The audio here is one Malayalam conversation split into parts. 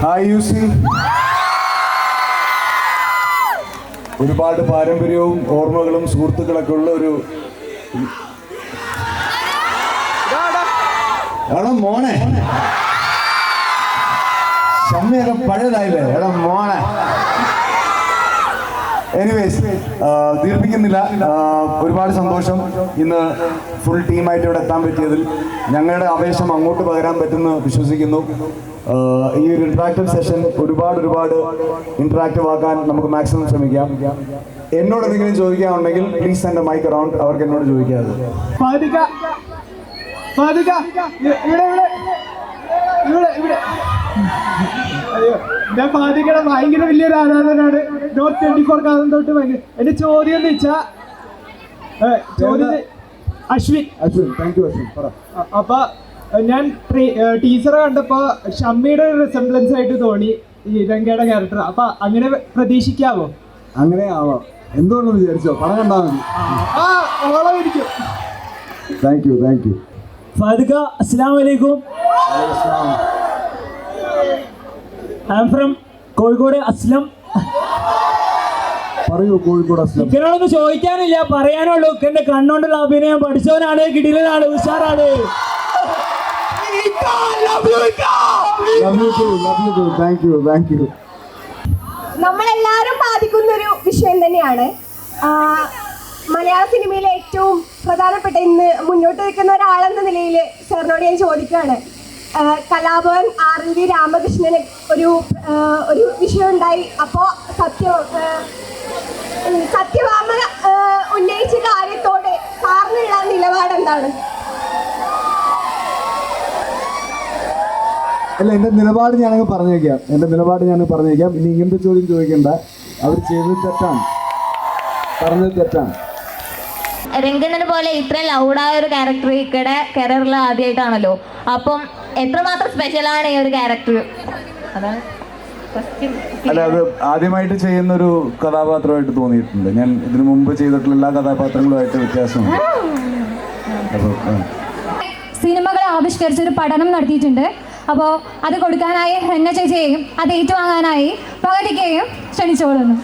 ഹായ് യു സി ഒരുപാട് പാരമ്പര്യവും ഓർമ്മകളും സുഹൃത്തുക്കളൊക്കെ ഉള്ള ഒരു എടാ മോനെ. ഷമ്മിയൊക്കെ പഴയതായില്ലേ? എടാ മോനെ. എനിവേസ് ദീർഘിക്കുന്നില്ല ആ, ഒരുപാട് സന്തോഷം ഇന്ന് ഫുൾ ടീമായിട്ട് ഇവിടെ എത്താൻ പറ്റിയതിൽ. ഞങ്ങളുടെ ആവേശം അങ്ങോട്ട് പകരാൻ പറ്റുമെന്ന് വിശ്വസിക്കുന്നു. ഈ ഒരു ഇന്ററാക്റ്റീവ് സെഷൻ ഒരുപാട് ഒരുപാട് ഇന്ററാക്റ്റീവ് ആക്കാൻ നമുക്ക് മാക്സിമം ശ്രമിക്കാം. എന്നോട് എന്തെങ്കിലും ചോദിക്കാനുണ്ടെങ്കിൽ പ്ലീസ് എന്റെ മൈക്ക് അറൗണ്ട് അവർക്ക് എന്നോട് ചോദിക്കാതെ. ഇവിടെ ഇവിടെ. അയ്യോ. ഞാൻ പാതിക്കട ഭയങ്കര വലിയൊരു ആരാധനാണ് നോട്ട് ട്വന്റി ഫോർ കാലം തൊട്ട് ഭയങ്കര എന്റെ ചോദ്യം എന്ന് വെച്ചാ ചോദ്യം അശ്വിൻ. അശ്വിൻ താങ്ക് യു അശ്വിൻ പറ. അപ്പൊ ഞാൻ ടീച്ചറെ കണ്ടപ്പോ ഷമ്മിയുടെ ഒരു റിസംബ്ലൻസ് ആയിട്ട് തോന്നി ഈ രംഗയുടെ ക്യാരക്ടർ അപ്പൊ അങ്ങനെ പ്രതീക്ഷിക്കാവോ? അങ്ങനെ ആവാം. എന്തുകൊണ്ടെന്ന് വിചാരിച്ചോ? പണം കണ്ടാ മതി thank you thank you Fadika അസ്സാം വലൈക്കും I M from Kozhikode Aslam. പറയൂ കോഴിക്കോട് അസ്ലം. ഇക്കനോടൊന്നും ചോദിക്കാനില്ല പറയാനുള്ളൂ. ഇക്കന്റെ കണ്ണോണ്ടുള്ള അഭിനയം പഠിച്ചവനാണ് കിടിലനാണ് ഉഷാറാണ്. നമ്മളെല്ലാരും ബാധിക്കുന്ന ഒരു വിഷയം തന്നെയാണ്. മലയാള സിനിമയിലെ ഏറ്റവും പ്രധാനപ്പെട്ട ഇന്ന് മുന്നോട്ട് നിൽക്കുന്ന ഒരാളെന്ന നിലയിൽ സാറിനോട് ഞാൻ ചോദിക്കുകയാണ്. കലാഭവൻ ആർ എൽ വി രാമകൃഷ്ണന് ഒരു ഒരു വിഷയം ഉണ്ടായി അപ്പോൾ സത്യ സത്യവാമ സത്യഭാമ ഉന്നയിച്ച കാര്യത്തോട് സാറിനുള്ള നിലപാട് എന്താണ് അല്ല എന്റെ നിലപാട് ഞാനങ്ങ് പറഞ്ഞേക്കാം. എന്റെ നിലപാട് ഞാൻ പറഞ്ഞേക്കാം. ഇനി ഇങ്ങനത്തെ ചോദ്യം ചോദിക്കണ്ട. അവർ ചെയ്തത് തെറ്റാണ്. പറഞ്ഞത് തെറ്റാണ്. രംഗനെ പോലെ ഇത്ര ലൗഡായ ഒരു ക്യാരക്ടർ ഇക്കടെ കരിയറിൽ ആദ്യമായിട്ടാണല്ലോ അപ്പം എത്രമാത്രം സ്പെഷ്യലാണ് ഈ ഒരു ക്യാരക്ടർ അതാണ്. അല്ല അത് ആദ്യമായിട്ട് ചെയ്യുന്ന ഒരു കഥാപാത്രമായിട്ട് തോന്നിയിട്ടുണ്ട്. ഞാൻ ഇതിനു മുമ്പ് ചെയ്തിട്ടുള്ള എല്ലാ കഥാപാത്രങ്ങളുമായിട്ട് വ്യത്യാസമുണ്ട്. സിനിമകളെ ആവിഷ്കരിച്ച് ഒരു പഠനം നടത്തിയിട്ടുണ്ട്. അപ്പോൾ അത് കൊടുക്കാനായി ഹെന്ന ചേച്ചിയെയും അത് ഏറ്റുവാങ്ങാനായി പകതിക്കെയും ക്ഷണിച്ചുകൊള്ളുന്നു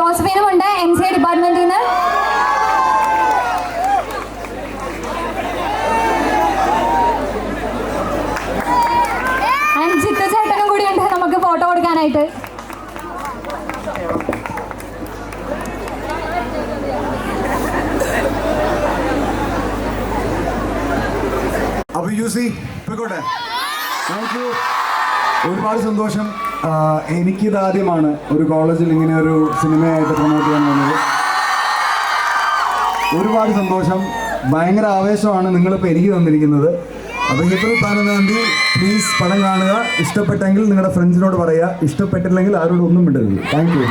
ജോസഫിനും ഉണ്ട് എം സി ഡിപ്പാർട്ട്മെന്റിൽ നിന്ന്. ചിത്തു ചേട്ടനും കൂടി ഉണ്ട്. നമുക്ക് ഫോട്ടോ കൊടുക്കാനായിട്ട്. യൂസി ഒരുപാട് സന്തോഷം. ആ, എനിക്കിത് ആദ്യമാണ് ഒരു കോളേജിൽ ഇങ്ങനെ ഒരു സിനിമയായിട്ട് പ്രൊമോട്ട് ചെയ്യാൻ വന്നത്. ഒരുപാട് സന്തോഷം. ഭയങ്കര ആവേശമാണ് നിങ്ങളിപ്പോൾ എനിക്ക് തന്നിരിക്കുന്നത്. അപ്പോൾ ഏപ്രിൽ പതിനൊന്നാം തീയതി പ്ലീസ് പടം കാണുക. ഇഷ്ടപ്പെട്ടെങ്കിൽ നിങ്ങളുടെ ഫ്രണ്ട്സിനോട് പറയുക. ഇഷ്ടപ്പെട്ടില്ലെങ്കിൽ ആരോടും ഒന്നും വിടരുത് താങ്ക് യു